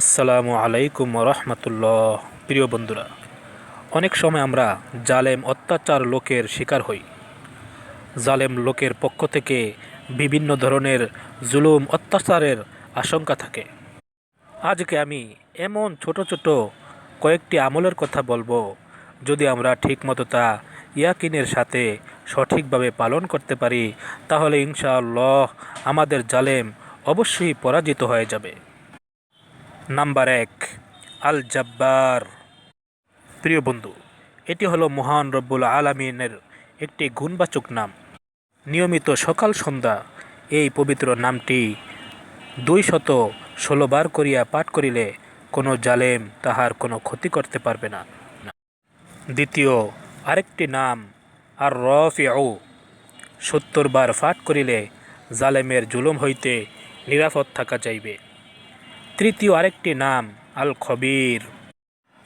আসসালামু আলাইকুম রহমতুল্লাহ। প্রিয় বন্ধুরা, অনেক সময় আমরা জালেম অত্যাচার লোকের শিকার হই। জালেম লোকের পক্ষ থেকে বিভিন্ন ধরনের জুলুম, অত্যাচারের আশঙ্কা থাকে। আজকে আমি এমন ছোট ছোট কয়েকটি আমলের কথা বলব, যদি আমরা ঠিকমতো তা ইয়াকিনের সাথে সঠিকভাবে পালন করতে পারি, তাহলে ইনশাআল্লাহ আমাদের জালেম অবশ্যই পরাজিত হয়ে যাবে। নাম্বার এক আল জাব্বার প্রিয় বন্ধু, এটি হলো মহান রব্বুল আলমিনের একটি গুণবাচক নাম। নিয়মিত সকাল, সন্ধ্যা এই পবিত্র নামটি দুই শত ষোলোবার করিয়া পাঠ করিলে কোনো জালেম তাহার কোনো ক্ষতি করতে পারবে না। দ্বিতীয়, আরেকটি নাম আর রফিউ সত্তর বার পাঠ করিলে জালেমের জুলুম হইতে নিরাপদ থাকা যাইবে। তৃতীয় আরেকটি নাম, আল খবির।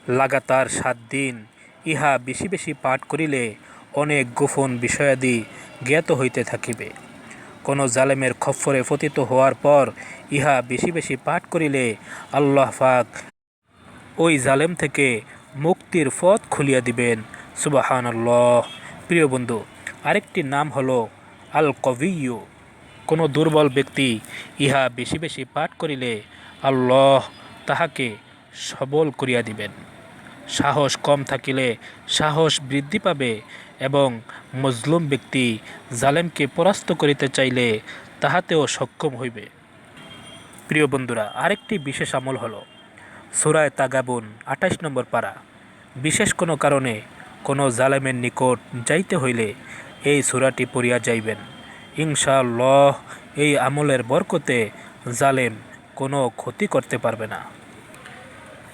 লাগাতার সাত দিন ইহা বেশি বেশি পাঠ করিলে অনেক গোপন বিষয়াদি জ্ঞাত হইতে থাকিবে। কোনো জালেমের খপ্পরে পতিত হওয়ার পর ইহা বেশি বেশি পাঠ করিলে আল্লাহ পাক ওই জালেম থেকে মুক্তির পথ খুলিয়া দিবেন। সুবাহান আল্লাহ প্রিয় বন্ধু, আরেকটি নাম হলো আল কবিউ কোনো দুর্বল ব্যক্তি ইহা বেশি বেশি পাঠ করিলে আল্লাহ তাহাকে সবল করিয়া দিবেন। সাহস কম থাকিলে সাহস বৃদ্ধি পাবে এবং মজলুম ব্যক্তি জালেমকে পরাস্ত করিতে চাইলে তাহাতেও সক্ষম হইবে। প্রিয় বন্ধুরা, আরেকটি বিশেষ আমল হলো সুরায় তাগাবুন আঠাশ নম্বর পাড়া বিশেষ কোনো কারণে কোনো জালেমের নিকট যাইতে হইলে এই সুরাটি পড়িয়া যাইবেন। ইনশাআল্লাহ, এই আমলের বরকতে জালেম কোনো ক্ষতি করতে পারবে না।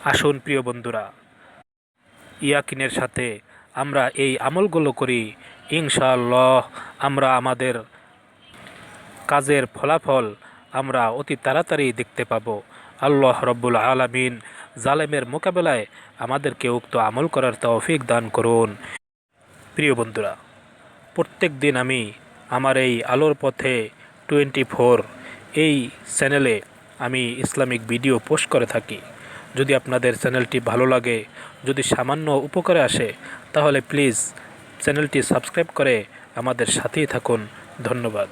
আসুন প্রিয় বন্ধুরা, ইয়াকিনের সাথে আমরা এই আমলগুলো করি। ইনশাআল্লাহ, আমরা আমাদের কাজের ফলাফল আমরা অতি তাড়াতাড়ি দেখতে পাবো। আল্লাহ রব্বুল আলমিন জালেমের মোকাবেলায় আমাদেরকে উক্ত আমল করার তৌফিক দান করুন। প্রিয় বন্ধুরা, প্রত্যেক দিন আমি আমার এই আলোর পথে টোয়েন্টি ফোর এই চ্যানেলে আমি ইসলামিক ভিডিও পোস্ট করে থাকি। যদি আপনাদের চ্যানেলটি ভালো লাগে, যদি সামান্য উপকারে আসে, তাহলে প্লিজ চ্যানেলটি সাবস্ক্রাইব করে আমাদের সাথেই থাকুন। ধন্যবাদ।